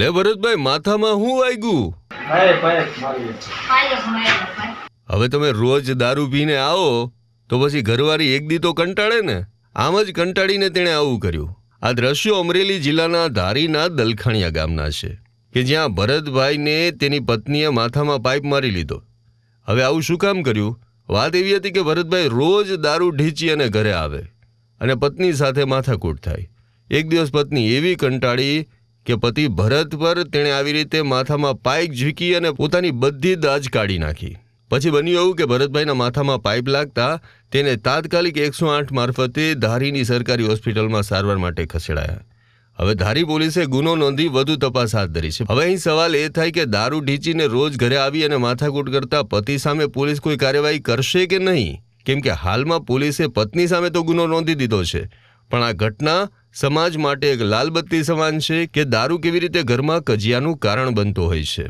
લે ભરતભાઈ માથામાં શું વાગ્યું? હવે તમે રોજ દારૂ પીને આવો તો પછી ઘરવાળી એક દી તો કંટાળે ને. આમ જ કંટાળીને તેણે આવું કર્યું. આ દ્રશ્યો અમરેલી જિલ્લાના ધારીના દલખાણિયા ગામના છે કે જ્યાં ભરતભાઈને તેની પત્નીએ માથામાં પાઇપ મારી લીધો. હવે આવું શું કામ કર્યું? વાત એવી હતી કે ભરતભાઈ રોજ દારૂ ઢીંચી અને ઘરે આવે અને પત્ની સાથે માથાકૂટ થાય. એક દિવસ પત્ની એવી કંટાળી કે પતિ ભરત પર તેણે આવી રીતે માથામાં પાઇપ ઝીકી અને પોતાની બધી દાજ કાઢી નાખી. પછી બન્યું એવું કે ભરતભાઈના માથામાં પાઇપ લાગતા તેને તાત્કાલિક એકસો આઠ મારફતે ધારીની સરકારી હોસ્પિટલમાં સારવાર માટે ખસેડાયા. હવે ધારી પોલીસે ગુનો નોંધી વધુ તપાસ હાથ ધરી છે. હવે અહીં સવાલ એ થાય કે દારૂ ઢીંચીને રોજ ઘરે આવી અને માથાકૂટ કરતા પતિ સામે પોલીસ કોઈ કાર્યવાહી કરશે કે નહીં? કેમ કે હાલમાં પોલીસે પત્ની સામે તો ગુનો નોંધી દીધો છે. પણ આ ઘટના સમાજ માટે એક લાલબત્તી સમાન છે કે દારૂ કેવી રીતે ઘરમાં કજિયાનું કારણ બનતો હોય છે?